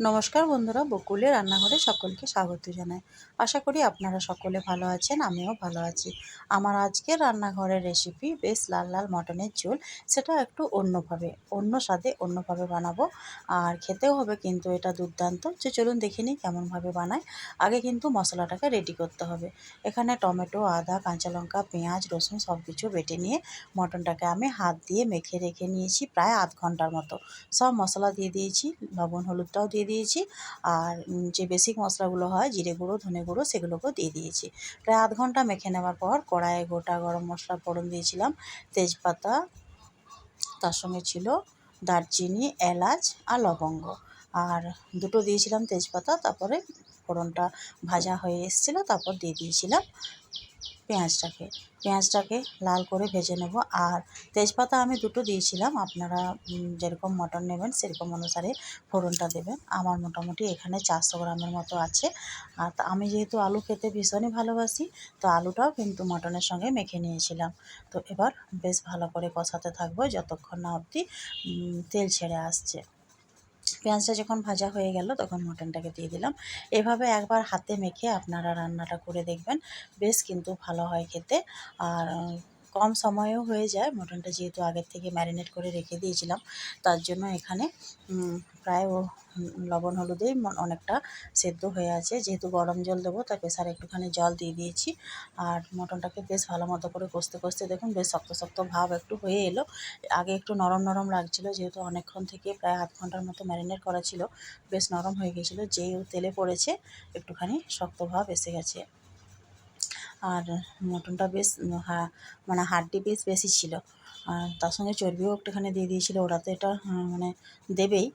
নমস্কার বন্ধুরা, বকুলে রান্নাঘরে সকলকে স্বাগত জানাই। আশা করি আপনারা সকলে ভালো আছেন, আমিও ভালো আছি। আমার আজকের রান্নাঘরের রেসিপি বেশ লাল লাল মটনের ঝোল, সেটা একটু অন্যভাবে, অন্য স্বাদে অন্যভাবে বানাবো। আর খেতেও হবে কিন্তু এটা দুর্দান্ত। যে চলুন দেখে নিই কেমনভাবে বানায় আগে কিন্তু মশলাটাকে রেডি করতে হবে। এখানে টমেটো, আদা, কাঁচা লঙ্কা, পেঁয়াজ, রসুন সব কিছু বেটে নিয়ে মটনটাকে আমি হাত দিয়ে মেখে রেখে নিয়েছি প্রায় আধ ঘণ্টার মতো। সব মশলা দিয়ে দিয়েছি, লবণ, হলুদটাও দিয়ে দিয়েছি। আর যে বেসিক মশলাগুলো হয়, জিরে গুঁড়ো, ধনে গুঁড়ো, সেগুলোকেও দিয়ে দিয়েছি। প্রায় আধ ঘণ্টা মেখে নেওয়ার পর কড়াইয়ে গোটা গরম মশলা ফোড়ন দিয়েছিলাম। তেজপাতা, তার সঙ্গে ছিল দারচিনি, এলাচ আর লবঙ্গ। আর দুটো দিয়েছিলাম তেজপাতা, তারপরে ফোড়নটা ভাজা হয়ে এসেছিল, তারপর দিয়ে দিয়েছিলাম। পেঁয়াজটাকে পেঁয়াজটাকে লাল করে ভেজে নেব। আর তেজপাতা আমি দুটো দিয়েছিলাম, আপনারা যেরকম মটন নেবেন সেরকম অনুসারে ফোড়নটা দেবেন। আমার মোটামুটি এখানে চারশো গ্রামের মতো আছে। আর আমি যেহেতু আলু খেতে ভীষণই ভালোবাসি, তো আলুটাও কিন্তু মটনের সঙ্গে মেখে নিয়েছিলাম। তো এবার বেশ ভালো করে কষাতে থাকব যতক্ষণ না অবধি তেল ছেড়ে আসছে। পেঁয়াজটা যখন ভাজা হয়ে গেল, তখন মটনটাকে দিয়ে দিলাম। এভাবে একবার হাতে মেখে আপনারা রান্নাটা করে দেখবেন। বেশ কিন্তু ভালো হয় খেতে। আর কম সময়েও হয়ে যায়। মটনটা যেহেতু আগের থেকে ম্যারিনেট করে রেখে দিয়েছিলাম, তার জন্য এখানে প্রায় লবণ হলুদেই অনেকটা সেদ্ধ হয়ে আছে। যেহেতু গরম জল দেবো, তাই প্রেসারে একটুখানি জল দিয়ে দিয়েছি। আর মটনটাকে বেশ ভালো মতো করে কষতে কষতে দেখুন, বেশ শক্ত শক্ত ভাব একটু হয়ে এলো। আগে একটু নরম নরম লাগছিল, যেহেতু অনেকক্ষণ থেকে প্রায় আধ ঘণ্টার মতো ম্যারিনেট করা ছিল, বেশ নরম হয়ে গেছিল। যেই তেলে পড়েছে, একটুখানি শক্ত ভাব এসে গেছে। আর মটনটা বেশ, হা মানে হাড্ডি বেশ বেশি ছিল। আর তার সঙ্গে চর্বিও একটুখানি দিয়ে দিয়েছিলো, ওরা তো এটা মানে দেবেই।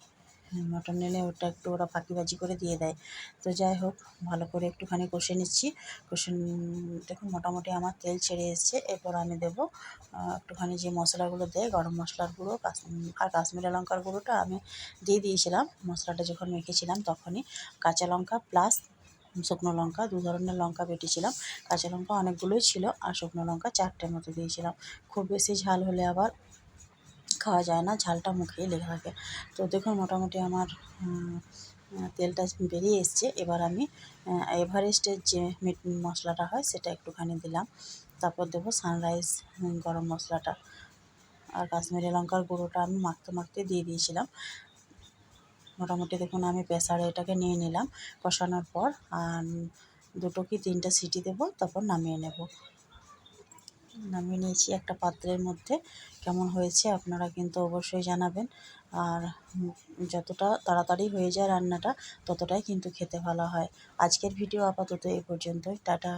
মটন নিলে ওটা একটু ওরা ফাঁকিবাজি করে দিয়ে দেয়। তো যাই হোক, ভালো করে একটুখানি কষে নিচ্ছি। কষে দেখুন, মোটামুটি আমার তেল ছেড়ে এসছে। এরপর আমি দেবো একটুখানি যে মশলাগুলো দেয়, গরম মশলার গুঁড়ো আর কাশ্মীরি লঙ্কার গুঁড়োটা আমি দিয়ে দিয়েছিলাম। মশলাটা যখন মেখেছিলাম তখনই কাঁচা লঙ্কা প্লাস শুকনো লঙ্কা, দু ধরনের লঙ্কা বেটেছিলাম। কাঁচা লঙ্কা অনেকগুলোই ছিল আর শুকনো লঙ্কা চারটে মতো দিয়েছিলাম। খুব বেশি ঝাল হলে আবার খাওয়া যায় না, ঝালটা মুখেই লেগে থাকে। তো দেখুন, মোটামুটি আমার তেলটা বেরিয়ে এসছে। এবার আমি এভারেস্টের যে মিট, মশলাটা হয় সেটা একটুখানি দিলাম। তারপর দেবো সানরাইজ গরম মশলাটা। আর কাশ্মীরি লঙ্কার গুঁড়োটা আমি মাখতে মাখতে দিয়ে দিয়েছিলাম। মোটামুটি দেখুন আমি প্রেসারে এটাকে নিয়ে নিলাম কষানোর পর, আর দুটো কি তিনটে সিটি দেবো, তারপর নামিয়ে নেব। নামিয়ে নিয়েছি একটা পাত্রের মধ্যে, কেমন হয়েছে আপনারা কিন্তু অবশ্যই জানাবেন। আর যতটা তাড়াতাড়ি হয়ে যায় রান্নাটা, ততটাই কিন্তু খেতে ভালো হয়। আজকের ভিডিও আপাতত এই পর্যন্তই, টাটা।